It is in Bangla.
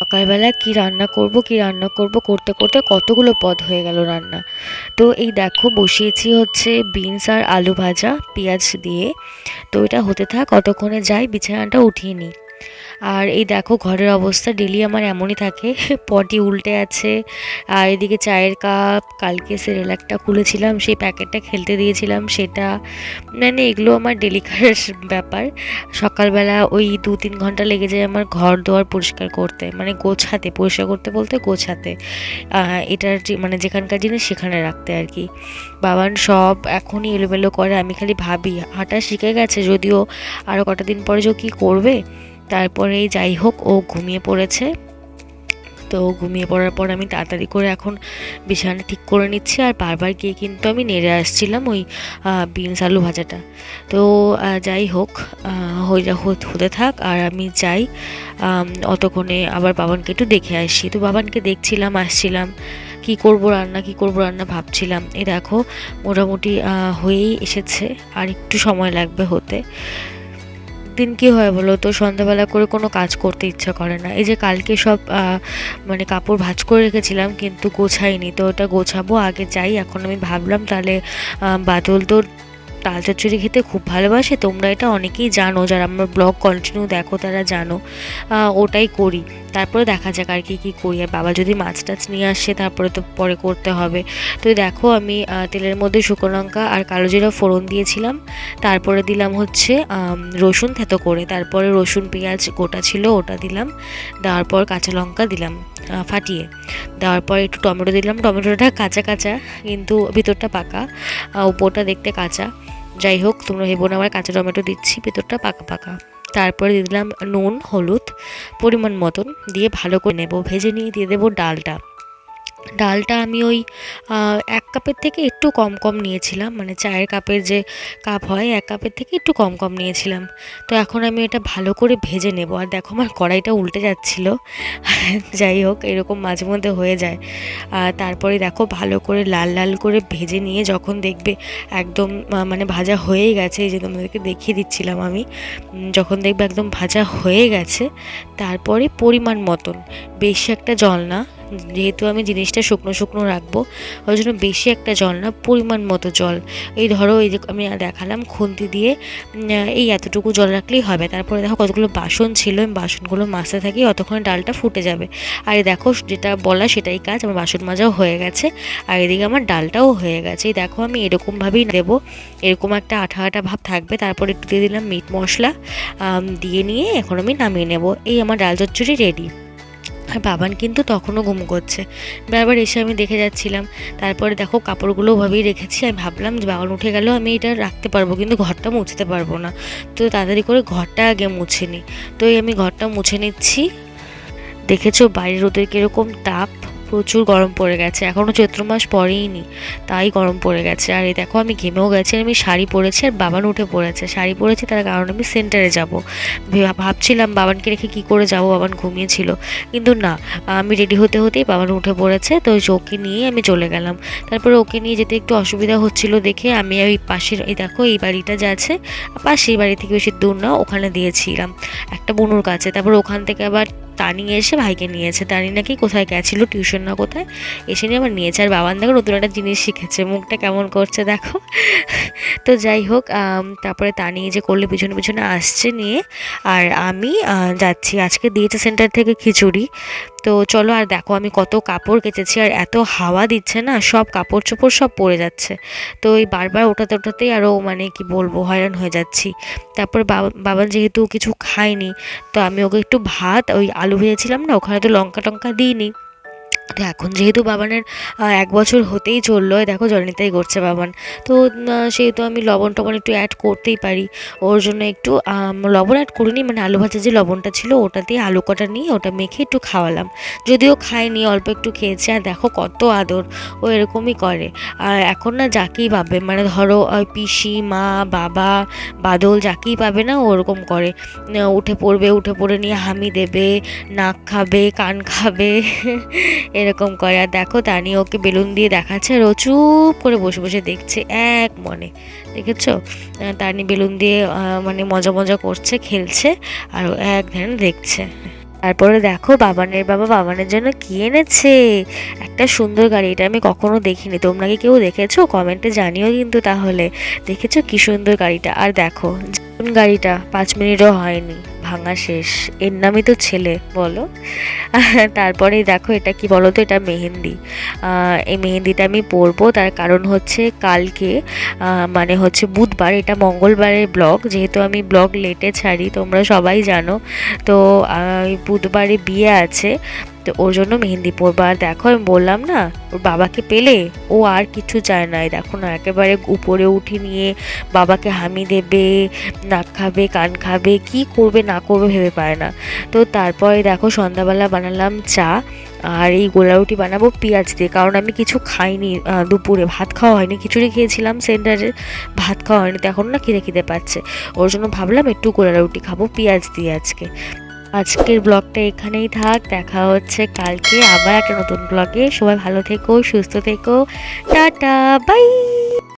সকালবেলা কি রান্না করব, কি রান্না করব, করতে করতে কতগুলো পদ হয়ে গেল রান্না। তো এই দেখো বসিয়েছি হচ্ছে বিনস আর আলু ভাজা, পেঁয়াজ দিয়ে। তো এটা হতে থাক কতক্ষণে যাই, বিছানাটা উঠিয়ে নিই। আর এই দেখো ঘরের অবস্থা, ডেলি আমার এমনই থাকে। পটি উল্টে আছে, আর এদিকে চায়ের কাপ, কালকে সেরেলাকটা খুলেছিলাম, সেই প্যাকেটটা খেলতে দিয়েছিলাম, সেটা মানে এগুলো আমার ডেলি ডেলিকার ব্যাপার। সকালবেলা ওই দু তিন ঘণ্টা লেগে যায় আমার ঘর দোয়ার পরিষ্কার করতে মানে গোছাতে, পরিষ্কার করতে বলতে গোছাতে। এটার মানে যেখানকার জিনিস সেখানে রাখতে আর কি। বাবান সব এখনই এলোমেলো করে, আমি খালি ভাবি হাঁটা শিখে গেছে, যদিও আরও কটা দিন পরে যে কী করবে? তারপরে যাই হোক, ও ঘুমিয়ে পড়েছে। তো ঘুমিয়ে পড়ার পর আমি তাড়াতাড়ি করে এখন বিছানা ঠিক করে নিচ্ছি আর বারবার গিয়ে কিন্তু আমি নেড়ে আসছিলাম ওই বিনস আলু ভাজাটা। তো যাই হোক হয়ে হতে থাক আর আমি যাই অতক্ষণে আবার বাবানকে একটু দেখে আসি। তো বাবানকে দেখছিলাম, আসছিলাম, কি করব রান্না, কি করব রান্না ভাবছিলাম। এ দেখো, মোটামুটি হয়েই এসেছে, আর একটু সময় লাগবে হতে। দিন কি হয় বলো তো, সন্ধ্যাবেলা করে কোনো কাজ করতে ইচ্ছা করে না। এই যে কালকে সব মানে কাপড় ভাজ করে রেখেছিলাম কিন্তু গোছাইনি, তো ওটা গোছাবো, আগে যাই, এখন আমি ভাবলাম তাহলে বাদল তোর তাল চচ্চড়ি খেতে খুব ভালোবাসে, তোমরা এটা অনেকেই জানো, যারা আমার ব্লগ কন্টিনিউ দেখো তারা জানো। ওটাই করি। তারপরে দেখা যাক আর কি, কী করি। আর বাবা যদি মাছ টাছ নিয়ে আসে, তারপরে তো পরে করতে হবে। তো দেখো আমি তেলের মধ্যে শুকনো লঙ্কা আর কালো জিরা ফোড়ন দিয়েছিলাম। তারপরে দিলাম হচ্ছে রসুন থেতো করে। তারপরে রসুন, পেঁয়াজ গোটা ছিল, ওটা দিলাম। দেওয়ার পর কাঁচা লঙ্কা দিলাম ফাটিয়ে। দেওয়ার পর একটু টমেটো দিলাম। টমেটোটা কাঁচা কাঁচা, কিন্তু ভিতরটা পাকা উপরটা দেখতে কাঁচা। যাই হোক, তোমরা ভেবো না, আমার কাঁচা টমেটো দিচ্ছি, ভিতরটা পাকা পাকা। তারপরে দিয়ে দিলাম নুন, হলুদ, পরিমাণ মতন দিয়ে ভালো করে নেব। ভেজে নিয়ে দিয়ে দেবো ডালটা। ডালটা আমি ওই এক কাপের থেকে একটু কম কম নিয়েছিলাম। মানে চায়ের কাপের যে কাপ হয়, এক কাপের থেকে একটু কম কম নিয়েছিলাম। তো এখন আমি এটা ভালো করে ভেজে নেব। আর দেখো আমার কড়াইটা উল্টে যাচ্ছিল। যাই হোক, এরকম মাঝে মধ্যে হয়ে যায়। আর তারপরে দেখো ভালো করে লাল লাল করে ভেজে নিয়ে যখন দেখবে একদম মানে ভাজা হয়েই গেছে, এই যে তোমাদেরকে দেখিয়ে দিচ্ছিলাম আমি যখন দেখবে একদম ভাজা হয়ে গেছে, তারপরে পরিমাণ মতন। বেশি একটা জল না। যেহেতু আমি জিনিসটা শুকনো শুকনো রাখব, ওই জন্য বেশি একটা জল না, পরিমাণ মতো জল। এই ধরো, এই যে আমি দেখালাম খুন্তি দিয়ে এই এতটুকু জল রাখলেই হবে। তারপরে দেখো কতগুলো বাসন ছিল আমি বাসনগুলো মাজতে থাকি, অতক্ষণে ডালটা ফুটে যাবে। আর দেখো, যেটা বলা সেটাই কাজ, আমার বাসন মাজাও হয়ে গেছে, আর এদিকে আমার ডালটাও হয়ে গেছে। এই দেখো, আমি এরকমভাবেই দেবো। এরকম একটা আঠা আঠা ভাব থাকবে। তারপর একটু দিয়ে দিলাম মিট মশলা দিয়ে নিয়ে এখন আমি নামিয়ে নেব। এই আমার ডাল চচ্চড়ি রেডি। বাবান কিন্তু তখনও ঘুম করছে। বারবার এসে আমি দেখে যাচ্ছিলাম। তারপরে দেখো কাপড়গুলো ওভাবেই রেখেছি। আমি ভাবলাম যে বাবান উঠে গেলেও আমি এটা রাখতে পারব, কিন্তু ঘরটা মুছতে পারব না। তো তাড়াতাড়ি করে ঘরটা আগে মুছে নিই তো এই আমি ঘরটা মুছে নিচ্ছি। দেখেছ বাইরের ওদের কীরকম তাপ? প্রচুর গরম পড়ে গেছে। এখনও চৈত্র মাস পরেই নি তাই গরম পড়ে গেছে। আর এই দেখো, আমি ঘেমেও গেছি আমি শাড়ি পরেছি, আর বাবান উঠে পড়েছে। শাড়ি পরেছি, তার কারণ আমি সেন্টারে যাব। ভাবছিলাম বাবানকে রেখে কি করে যাব, বাবান ঘুমিয়েছিল। কিন্তু না, আমি রেডি হতে হতেই বাবান উঠে পড়েছে, তো ওকে নিয়ে আমি চলে গেলাম। তারপরে ওকে নিয়ে যেতে একটু অসুবিধা হচ্ছিল দেখে আমি ওই পাশের, এই দেখো, এই বাড়িটা যা আছে, পাশের বাড়ি থেকে বেশি দূর না, ওখানে দিয়েছিলাম একটা বনুর কাছে। তারপর ওখান থেকে আবার তানি এসে ভাইকে নিয়েছে। তানি নাকি কোথায় গেছিল টিউশন না কোথায়, এসে নিয়ে আবার নিয়েছে। আর বাবান দেখো নতুন একটা জিনিস শিখেছে। মুখটা কেমন করছে দেখো। তো যাই হোক তারপরে তানি যে করলে, পিছনে পিছনে আসছে নিয়ে। আর আমি যাচ্ছি আজকে দিয়েছে সেন্টার থেকে খিচুড়ি। তো চলো আর দেখো আমি কত কাপড় কেচেছি আর এত হাওয়া দিচ্ছে না, সব কাপড় চোপড় সব পড়ে যাচ্ছে। তো ওই বারবার ওঠাতে ওঠাতেই আরও মানে কি বলব, হয়রান হয়ে যাচ্ছি। তারপর বাবা যেহেতু কিছু খায়নি, তো আমি ওকে একটু ভাত, ওই আলু ভেজেছিলাম না, ওখানে তো লঙ্কা টঙ্কা দিইনি। এখন যেহেতু বাবানের এক বছর হতেই চলল দেখো জলনিতাই করছে বাবান। তো সেহেতু আমি লবণ টবণ একটু অ্যাড করতেই পারি। ওর জন্য একটু লবণ অ্যাড করিনি মানে আলু ভাজা যে লবণটা ছিল, ওটা দিয়ে আলু কটা নিয়ে ওটা মেখে একটু খাওয়ালাম। যদিও খায়নি অল্প একটু খেয়েছে, আর দেখো কত আদর, ও এরকমই করে। আর এখন না যাকেই পাবে মানে ধরো পিসি, মা, বাবা, বাদল যাকেই পাবে না ওরকম করে। উঠে পড়বে, উঠে পড়ে নিয়ে হামি দেবে, নাক খাবে, কান খাবে এরকম করে। আর দেখো তানি ওকে বেলুন দিয়ে দেখাচ্ছে। আর ও চুপ করে বসে বসে দেখছে এক মনে। দেখেছ? তানি বেলুন দিয়ে মানে মজা মজা করছে, খেলছে। আর ও এক ধ্যান দেখছে। তারপরে দেখো বাবানের বাবা বাবানের জন্য কি এনেছে? একটা সুন্দর গাড়ি। এটা আমি কখনো দেখিনি। তোমরা কি কেউ দেখেছ? কমেন্টে জানিও কিন্তু তাহলে। দেখেছ কি সুন্দর গাড়িটা? আর দেখো গাড়িটা পাঁচ মিনিটও হয়নি। ভাঙা শেষ। এর নামই তো ছেলে, বলো। তারপরে দেখো এটা কি বলো তো, এটা মেহেন্দি। এই মেহেন্দিটা আমি পরবো, তার কারণ হচ্ছে কালকে মানে হচ্ছে বুধবার, এটা মঙ্গলবারের ব্লগ। যেহেতু আমি ব্লগ লেটে ছাড়ি, তোমরা সবাই জানো। তো বুধবারে বিয়ে আছে। তো ওর জন্য মেহেন্দি পরবো। আর দেখো, আমি বললাম না, ওর বাবাকে পেলে ও আর কিছু চায় না। দেখো না, একেবারে উপরে উঠে নিয়ে বাবাকে হামি দেবে, নাক খাবে, কান খাবে, কি করবে, না করবে ভেবে পায় না। তো তারপরে দেখো, সন্ধ্যাবেলা বানালাম চা আর এই গোলা রুটি বানাবো পেঁয়াজ দিয়ে। কারণ আমি কিছু খাইনি দুপুরে। ভাত খাওয়া হয়নি, খিচুড়ি খেয়েছিলাম সেন্টারে, ভাত খাওয়া হয়নি, তো এখন না খিদে খিদে পাচ্ছে। ওর জন্য ভাবলাম একটু গোলা রুটি খাব, পেঁয়াজ দিয়ে আজকে। আজকের ব্লগটা এখানেই থাক। দেখা হচ্ছে কালকে আবার একটা নতুন ব্লগে। সবাই ভালো থেকো, সুস্থ থেকো। Tata, bye!